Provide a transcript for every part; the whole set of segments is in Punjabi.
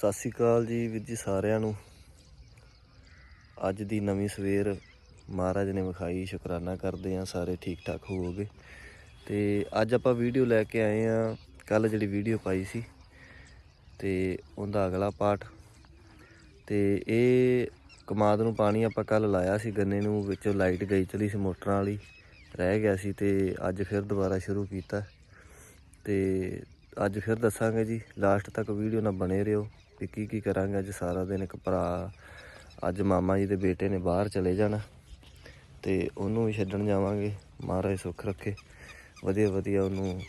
ਸਤਿ ਸ਼੍ਰੀ ਅਕਾਲ ਜੀ ਵੀਰ ਜੀ ਸਾਰਿਆਂ ਨੂੰ। ਅੱਜ ਦੀ ਨਵੀਂ ਸਵੇਰ ਮਹਾਰਾਜ ਨੇ ਵਿਖਾਈ, ਸ਼ੁਕਰਾਨਾ ਕਰਦੇ ਆ ਸਾਰੇ ਠੀਕ ਠਾਕ ਹੋਵੋਗੇ। ਤੇ ਅੱਜ ਆਪਾਂ ਵੀਡੀਓ ਲੈ ਕੇ ਆਏ ਆ ਕੱਲ ਜਿਹੜੀ ਵੀਡੀਓ ਪਾਈ ਸੀ। ਤੇ ਉਹਦਾ ਅਗਲਾ ਪਾਰਟ ਤੇ ਇਹ ਕਮਾਦ ਨੂੰ ਪਾਣੀ ਆਪਾਂ ਕੱਲ ਲਾਇਆ ਸੀ ਗੰਨੇ ਨੂੰ, ਵਿੱਚੋਂ ਲਾਈਟ ਗਈ ਚਲੀ ਸੀ ਮੋਟਰਾਂ ਵਾਲੀ, ਰਹਿ ਗਿਆ ਸੀ ਤੇ ਅੱਜ ਫਿਰ ਦੁਬਾਰਾ ਸ਼ੁਰੂ ਕੀਤਾ। ਤੇ ਅੱਜ ਫਿਰ ਦੱਸਾਂਗੇ ਜੀ, ਲਾਸਟ ਤੱਕ ਵੀਡੀਓ ਨਾਲ ਬਣੇ ਰਹੋ। ਵੀ ਕੀ ਕੀ ਕਰਾਂਗੇ? ਅੱਜ ਸਾਰਾ ਦਿਨ ਇੱਕ ਭਰਾ, ਅੱਜ ਮਾਮਾ ਜੀ ਦੇ ਬੇਟੇ ਨੇ ਬਾਹਰ ਚਲੇ ਜਾਣਾ ਤੇ ਉਹਨੂੰ ਵੀ ਛੱਡਣ ਜਾਵਾਂਗੇ। ਮਹਾਰਾਜ ਸੁੱਖ ਰੱਖੇ। ਵਧੀਆ ਵਧੀਆ ਉਹਨੂੰ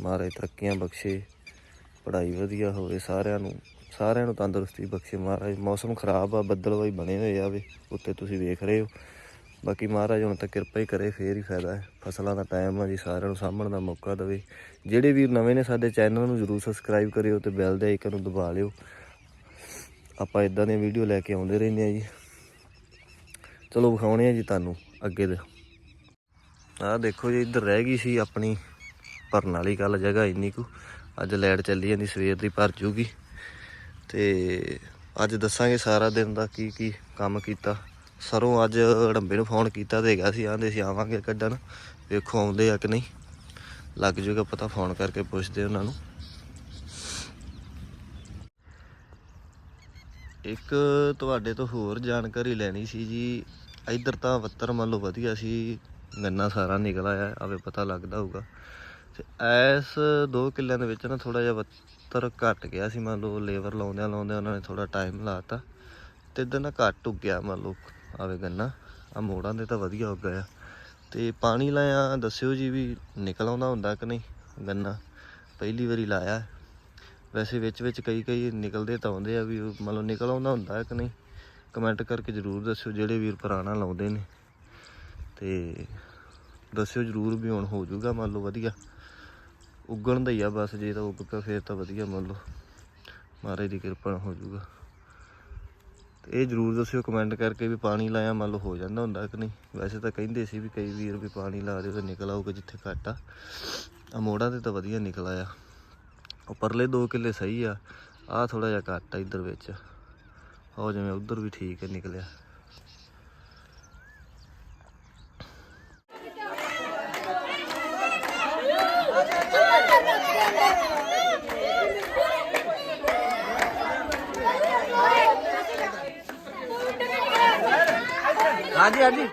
ਮਹਾਰਾਜ ਤਰੱਕੀਆਂ ਬਖਸ਼ੇ, ਪੜ੍ਹਾਈ ਵਧੀਆ ਹੋਵੇ ਸਾਰਿਆਂ ਨੂੰ। ਸਾਰਿਆਂ ਨੂੰ ਤੰਦਰੁਸਤੀ ਬਖਸ਼ੇ ਮਹਾਰਾਜ। ਮੌਸਮ ਖਰਾਬ ਆ ਬੱਦਲਵਾਈ ਬਣੇ ਹੋਏ ਆ ਉੱਤੇ ਤੁਸੀਂ ਵੇਖ ਰਹੇ ਹੋ। ਬਾਕੀ ਮਹਾਰਾਜ ਹੁਣ ਤਾਂ ਕਿਰਪਾ ਹੀ ਕਰੇ, ਫੇਰ ਹੀ ਫਾਇਦਾ ਹੈ। ਫਸਲਾਂ ਦਾ ਟਾਈਮ ਆ ਜੀ, ਸਾਰਿਆਂ ਨੂੰ ਸਾਂਭਣ ਦਾ ਮੌਕਾ ਦੇਵੇ। ਜਿਹੜੇ ਵੀ ਨਵੇਂ ਨੇ ਸਾਡੇ ਚੈਨਲ ਨੂੰ ਜਰੂਰ ਸਬਸਕ੍ਰਾਈਬ ਕਰਿਓ ਤੇ ਬੈਲ ਦੇ ਆਈਕਨ ਨੂੰ ਦਬਾ ਲਿਓ। ਆਪਾਂ ਇਦਾਂ ਦੀਆਂ ਵੀਡੀਓ ਲੈ ਕੇ ਆਉਂਦੇ ਰਹਿੰਦੇ ਆ ਜੀ। ਚਲੋ ਵਿਖਾਉਣੇ ਆ ਜੀ ਤੁਹਾਨੂੰ ਅੱਗੇ ਦੇ। ਆਹ ਦੇਖੋ ਜੀ, ਇੱਧਰ ਰਹਿ ਗਈ ਸੀ ਆਪਣੀ ਭਰਨ ਵਾਲੀ ਕੱਲ ਜਗ੍ਹਾ ਇੰਨੀ ਕੁ। ਅੱਜ ਲਾਈਟ ਚੱਲੀ ਜਾਂਦੀ, ਸਵੇਰ ਦੀ ਭਰ ਜੂਗੀ। ਤੇ ਅੱਜ ਦੱਸਾਂਗੇ ਸਾਰਾ ਦਿਨ ਦਾ ਕੀ ਕੀ ਕੰਮ ਕੀਤਾ। ਸਰੋਂ ਅੱਜ ਢੰਬੇ ਨੂੰ ਫੋਨ ਕੀਤਾ ਤੇ ਹੈਗਾ ਸੀ ਆਂਦੇ ਸੀ ਆਵਾਂਗੇ ਕੱਢਣ। ਵੇਖੋ ਆਉਂਦੇ ਆ ਕਿ ਨਹੀਂ। ਲੱਗ ਜੂਗਾ ਪਤਾ, ਫੋਨ ਕਰਕੇ ਪੁੱਛਦੇ ਉਹਨਾਂ ਨੂੰ। ਇੱਕ ਤੁਹਾਡੇ ਤੋਂ ਹੋਰ ਜਾਣਕਾਰੀ ਲੈਣੀ ਸੀ ਜੀ। ਇੱਧਰ ਤਾਂ ਵੱਤਰ ਮੰਨ ਲਓ ਵਧੀਆ ਸੀ, ਗੰਨਾ ਸਾਰਾ ਨਿਕਲ ਆਇਆ ਆਵੇ ਪਤਾ ਲੱਗਦਾ ਹੋਊਗਾ। ਤੇ ਐਸ 2 ਕਿੱਲਿਆਂ ਦੇ ਵਿੱਚ ਨਾ ਥੋੜਾ ਜਿਹਾ ਵੱਤਰ ਘਟ ਗਿਆ ਸੀ, ਮੰਨ ਲਓ ਲੇਬਰ ਲਾਉਂਦਿਆਂ ਲਾਉਂਦਿਆਂ ਉਹਨਾਂ ਨੇ ਥੋੜਾ ਟਾਈਮ ਲਾਤਾ ਤੇ ਇਦਾਂ ਨਾ ਘੱਟ ਉੱਗਿਆ ਮੰਨ ਲਓ ਆਵੇ ਗੰਨਾ। ਆ ਮੋੜਾਂ ਦੇ ਤਾਂ ਵਧੀਆ ਉੱਗ ਗਿਆ। ਤੇ ਪਾਣੀ ਲਾਇਆ ਦੱਸਿਓ ਜੀ ਵੀ ਨਿਕਲ ਆਉਂਦਾ ਹੁੰਦਾ ਕਿ ਨਹੀਂ ਗੰਨਾ? ਪਹਿਲੀ ਵਾਰੀ ਲਾਇਆ। ਵੈਸੇ ਵਿੱਚ ਵਿੱਚ ਕਈ ਕਈ ਨਿਕਲਦੇ ਤਾਂ ਆਉਂਦੇ ਆ ਵੀ ਮੰਨ ਲਓ ਨਿਕਲ ਆਉਂਦਾ ਹੁੰਦਾ ਕਿ ਨਹੀਂ? ਕਮੈਂਟ ਕਰਕੇ ਜਰੂਰ ਦੱਸਿਓ, ਜਿਹੜੇ ਵੀਰ ਪੁਰਾਣਾ ਲਾਉਂਦੇ ਨੇ। ਤੇ ਦੱਸਿਓ ਜਰੂਰ ਵੀ ਹੁਣ ਹੋ ਜਾਊਗਾ ਮੰਨ ਲਓ ਵਧੀਆ। ਉੱਗਣ ਦਾ ਹੀ ਆ ਬਸ, ਜੇ ਤਾਂ ਉੱਗ ਪਿਆ ਫੇਰ ਤਾਂ ਵਧੀਆ ਮੰਨ ਲਓ। ਮਹਾਰਾਜ ਦੀ ਕਿਰਪਾ ਨਾਲ ਹੋ ਜਾਊਗਾ। ਇਹ ਜਰੂਰ ਦੱਸਿਓ ਕਮੈਂਟ ਕਰਕੇ ਵੀ ਪਾਣੀ ਲਾਇਆ ਮੰਨ ਲਓ ਹੋ ਜਾਂਦਾ ਹੁੰਦਾ ਕਿ ਨਹੀਂ? ਵੈਸੇ ਤਾਂ ਕਹਿੰਦੇ ਸੀ ਵੀ ਕਈ ਵੀਰ ਵੀ ਪਾਣੀ ਲਾ ਦਿਓ ਤਾਂ ਨਿਕਲ ਆਊਗਾ ਜਿੱਥੇ ਘੱਟ ਆ। ਆ ਮੋੜਾਂ ਤੇ ਤਾਂ ਵਧੀਆ ਨਿਕਲ ਆਇਆ। ਉਹ ਪਰਲੇ 2 ਕਿੱਲੇ ਸਹੀ ਆ ਆ ਥੋੜਾ ਜਿਹਾ ਘੱਟ ਆ ਇੱਧਰ ਵਿੱਚ ਹੋ ਜਿਵੇਂ ਉਧਰ ਵੀ ਠੀਕ ਹੈ ਨਿਕਲਿਆ ਹਾਂਜੀ ਹਾਂਜੀ